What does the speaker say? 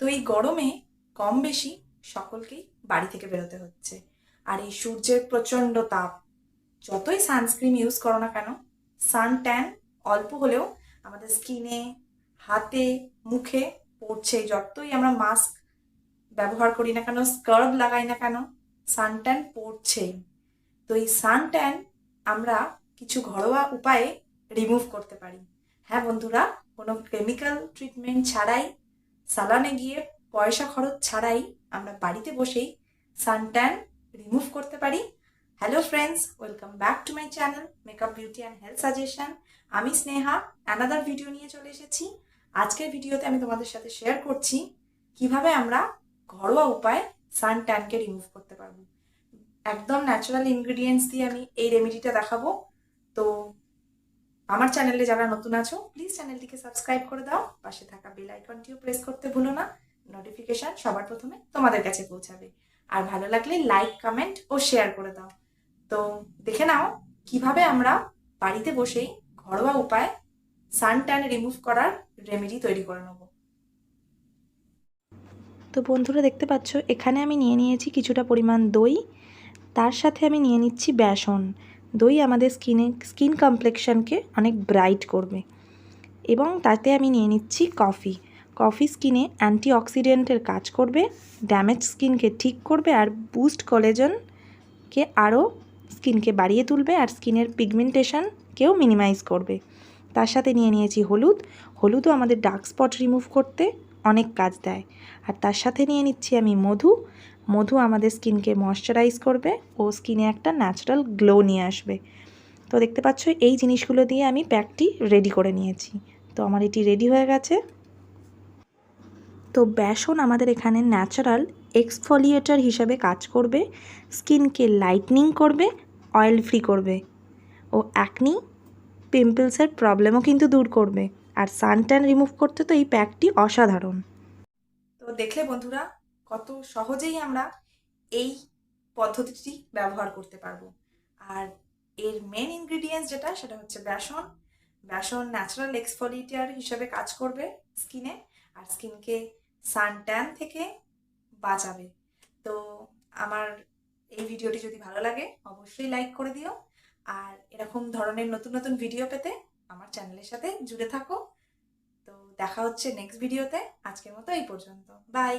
তো এই গরমে কম বেশি সকলকেই বাড়ি থেকে বেরোতে হচ্ছে। আর এই সূর্যের প্রচণ্ড তাপ, যতই সানস্ক্রিন ইউজ করো না কেন সান ট্যান অল্প হলেও আমাদের স্কিনে হাতে, মুখে পড়ছে। যতই আমরা মাস্ক ব্যবহার করি না কেন স্কার্ব লাগাই না কেন সান ট্যান পড়ছেই। তো এই সান ট্যান আমরা কিছু ঘরোয়া উপায়ে রিমুভ করতে পারি। হ্যাঁ বন্ধুরা, কোনো কেমিক্যাল ট্রিটমেন্ট ছাড়াই সালানে গিয়ে পয়সা খরচ ছাড়াই আমরা বাড়িতে বসেই সানট্যান রিমুভ করতে পারি। Hello friends welcome back to my channel makeup beauty and health suggestion আমি স্নেহা অ্যানাদার ভিডিও নিয়ে চলে এসেছি। আজকের ভিডিওতে আমি তোমাদের সাথে শেয়ার করছি কীভাবে আমরা ঘরোয়া উপায় সান ট্যানকে রিমুভ করতে পারব। একদম ন্যাচারাল ইনগ্রিডিয়েন্টস দিয়ে আমি এই রেমেডিটা দেখাবো। তো আমার চ্যানেলে যারা নতুন আছো প্লিজ চ্যানেলটিকে সাবস্ক্রাইব করে দাও। পাশে থাকা বেল আইকনটিও প্রেস করতে ভুলো না। নোটিফিকেশন সবার প্রথমে তোমাদের কাছে পৌঁছাবে। আর ভালো লাগলে লাইক কমেন্ট ও শেয়ার করে দাও। তো দেখে নাও কীভাবে আমরা বাড়িতে বসেই ঘরোয়া উপায় সান ট্যান রিমুভ করার রেমেডি তৈরি করে নেব। তো বন্ধুরা দেখতে পাচ্ছ, এখানে আমি নিয়ে নিয়েছি কিছুটা পরিমাণ দই। তার সাথে আমি নিয়ে নিচ্ছি বেসন। দই আমাদের স্কিনে, স্কিন কমপ্লেকশনকে অনেক ব্রাইট করবে। এবং তাতে আমি নিয়ে নিচ্ছি কফি। কফি স্কিনে অ্যান্টিঅক্সিডেন্টের কাজ করবে, ড্যামেজ স্কিনকে ঠিক করবে আর বুস্ট কলেজনকে আরও স্কিনকে বাড়িয়ে তুলবে আর স্কিনের পিগমেন্টেশনকেও মিনিমাইজ করবে। তার সাথে নিয়ে নিয়েছি হলুদ। হলুদও আমাদের ডার্ক স্পট রিমুভ করতে অনেক কাজ দেয়। আর তার সাথে নিয়ে নিচ্ছি আমি মধু। মধু আমাদের স্কিনকে ময়শ্চারাইজ করবে ও স্কিনে একটা ন্যাচারাল গ্লো নিয়ে আসবে। তো দেখতে পাচ্ছ, এই জিনিসগুলো দিয়ে আমি প্যাকটি রেডি করে নিয়েছি। তো আমার এটি রেডি হয়ে গেছে। তো বেসন আমাদের এখানে ন্যাচারাল এক্সফোলিয়েটার হিসাবে কাজ করবে, স্কিনকে লাইটনিং করবে অয়েল ফ্রি করবে। ও অ্যাকনি পিম্পলসের প্রবলেমও কিন্তু দূর করবে। আর সানট্যান রিমুভ করতে তো এই প্যাকটি অসাধারণ। তো দেখলে বন্ধুরা কত সহজেই আমরা এই পদ্ধতিটি ব্যবহার করতে পারব। আর এর মেন ইনগ্রিডিয়েন্টস যেটা, সেটা হচ্ছে বেসন। বেসন ন্যাচারাল এক্সফোলিয়েটার হিসেবে কাজ করবে স্কিনে আর স্কিনকে সান ট্যান থেকে বাঁচাবে। তো আমার এই ভিডিওটি যদি ভালো লাগে, অবশ্যই লাইক করে দিও। আর এরকম ধরনের নতুন নতুন ভিডিও পেতে আমার চ্যানেলের সাথে জুড়ে থাকো। তো দেখা হচ্ছে নেক্সট ভিডিওতে আজকের মতো এই পর্যন্ত। বাই